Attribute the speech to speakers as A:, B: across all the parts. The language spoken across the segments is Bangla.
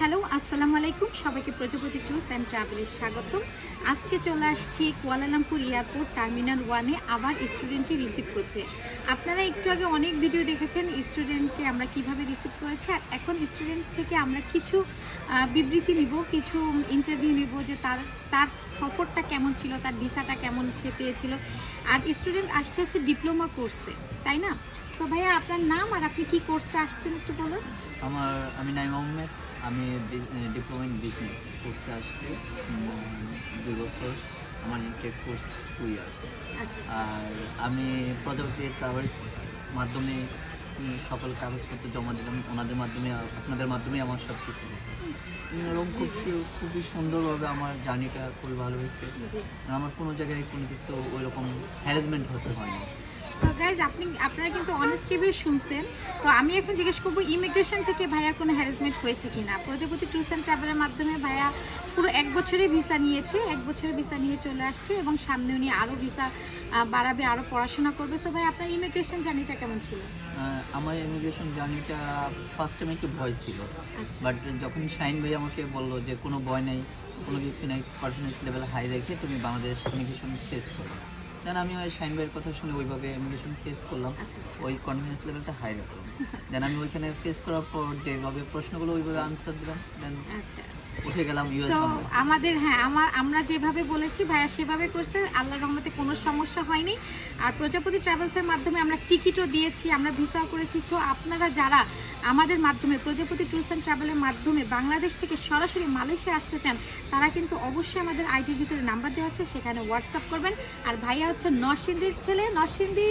A: হ্যালো, আসসালামু আলাইকুম। সবাইকে প্রজাপতি ট্যুরস অ্যান্ড ট্রাভেলের স্বাগতম। আজকে চলে আসছি কুয়ালালামপুর এয়ারপোর্ট, টার্মিনাল ওয়ানে আবার স্টুডেন্টকে রিসিভ করতে। আপনারা একটু আগে অনেক ভিডিও দেখেছেন স্টুডেন্টকে আমরা কীভাবে রিসিভ করেছি আর এখন স্টুডেন্ট থেকে আমরা কিছু বিবৃতি নিব, কিছু ইন্টারভিউ নিব যে তার তার সফরটা কেমন ছিল, তার ভিসাটা কেমন সে পেয়েছিল। আর স্টুডেন্ট আসছে হচ্ছে ডিপ্লোমা কোর্সে তাই না? তো ভাইয়া, আপনার নাম আর আপনি কি কোর্সে আসছেন একটু বলুন।
B: আমার, আমি নাইম আহমেদ আমি ডিপ্লোমা ইন বিজনেস কোর্সে আসছি দুই বছর আমার টেক কোর্স টু ইয়ার্স আর আমি প্রজাপতি ট্রাভেলস মাধ্যমে সকল কাগজপত্র জমা দিলাম ওনাদের মাধ্যমে আপনাদের মাধ্যমে আমার সব কিছু এরকম খুব খুবই সুন্দরভাবে আমার জার্নিটা খুবই ভালো হয়েছে। আমার কোনো জায়গায় কোনো কিছু ওইরকম হ্যারাসমেন্ট হতে হয়নি।
A: সো গাইজ আপনি আপনারা কিন্তু অনেস্ট রিভিউ শুনছেন। তো আমি এখন জিজ্ঞেস করব ইমিগ্রেশন থেকে ভাইয়ার কোনো হ্যারাসমেন্ট হয়েছে কিনা? প্রজাপতি ট্যুরস অ্যান্ড ট্রাভেলের মাধ্যমে ভাইয়া পুরো এক বছরের ভিসা নিয়েছে এক বছরের ভিসা নিয়ে চলে আসছে এবং সামনে উনি আরও ভিসা বাড়াবে আরও পড়াশোনা করবে। সো ভাই আপনার ইমিগ্রেশন জার্নিটা কেমন ছিল?
B: আমার ইমিগ্রেশন জার্নিটা ফার্স্ট টাইম একটু ভয় ছিল।
A: আচ্ছা।
B: বাট যখন শাইন ভাই আমাকে বলল যে কোনো ভয় নেই কোনো কিছু নেই পারফরমেন্স লেভেল হাই রেখে তুমি বাংলাদেশ ইমিগ্রেশন ফেস করো। দেন আমি ওই শাইন ভাইয়ের কথা শুনে ওইভাবে ইমিগ্রেশন ফেস করলাম।
A: আচ্ছা আচ্ছা।
B: ওই কনফিডেন্স লেভেলটা হাই রাখলাম দেন আমি ওইখানে ফেস করার পর যেভাবে প্রশ্নগুলো ওইভাবে আনসার দিলাম দেন
A: আচ্ছা।
B: উঠে গেলাম
A: আমাদের হ্যাঁ আমার আমরা যেভাবে বলেছি ভাইয়া সেভাবে করছে আল্লাহর রহমতে কোনো সমস্যা হয়নি। আর প্রজাপতি ট্রাভেলসের মাধ্যমে আমরা টিকিটও দিয়েছি আমরা ভিসাও করেছি। সো আপনারা যারা আমাদের মাধ্যমে প্রজাপতি ট্যুরস অ্যান্ড ট্রাভেলের মাধ্যমে বাংলাদেশ থেকে সরাসরি মালয়েশিয়া আসতে চান তারা কিন্তু অবশ্যই আমাদের আইজির ভিতরে নাম্বার দেওয়া আছে সেখানে হোয়াটসঅ্যাপ করবেন। আর ভাইয়া হচ্ছে নরসিংদীর ছেলে। নরসিংদী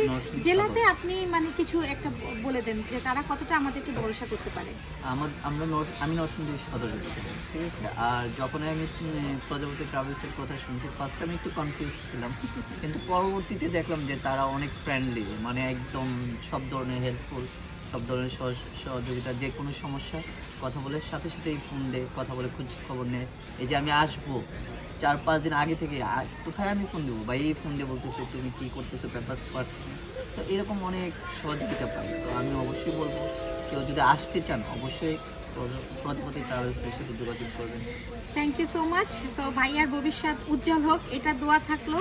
A: জেলাতে আপনি মানে কিছু একটা বলে দেন যে তারা কতটা আমাদেরকে ভরসা করতে পারে।
B: আমার আমি নরসিংদীর সদর ঠিক আছে? আর যখন আমি উম, প্রজাপতি ট্রাভেলসের কথা শুনছি ফার্স্ট আমি একটু কনফিউজ ছিলাম। কিন্তু পরবর্তীতে দেখলাম যে তারা অনেক ফ্রেন্ডলি মানে একদম সব ধরনের হেল্পফুল সব ধরনের সহ- সহযোগিতা যে কোনো সমস্যা কথা বলে সাথে সাথেই ফোন দেয় কথা বলে খোঁজ খবর নেয়। এই যে আমি আসব, চার পাঁচ দিন আগে থেকে কোথায় আমি ফোন দেবো? বা এই ফোন দিয়ে বলতেছে, তুমি কী করতেছো? পেপার পাচ্ছ তো এরকম অনেক সহযোগিতা পাই। তো আমি অবশ্যই বলব, কেউ যদি আসতে চান, অবশ্যই প্রজাপতি সাথে যোগাযোগ করবেন।
A: Thank you so much so ভাইয়ার ভবিষ্যৎ উজ্জ্বল হোক, এটা দোয়া থাকল।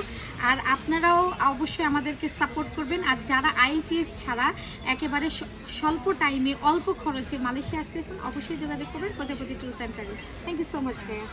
A: আর আপনারাও অবশ্যই আমাদেরকে সাপোর্ট করবেন। আর যারা আইএলটিএস ছাড়া একেবারে স্বল্প টাইমে অল্প খরচে মালয়েশিয়া আসতেছেন, অবশ্যই যোগাযোগ করবেন প্রজাপতি ট্যুর সেন্টারে থ্যাংক ইউ সো মাচ ভাইয়া।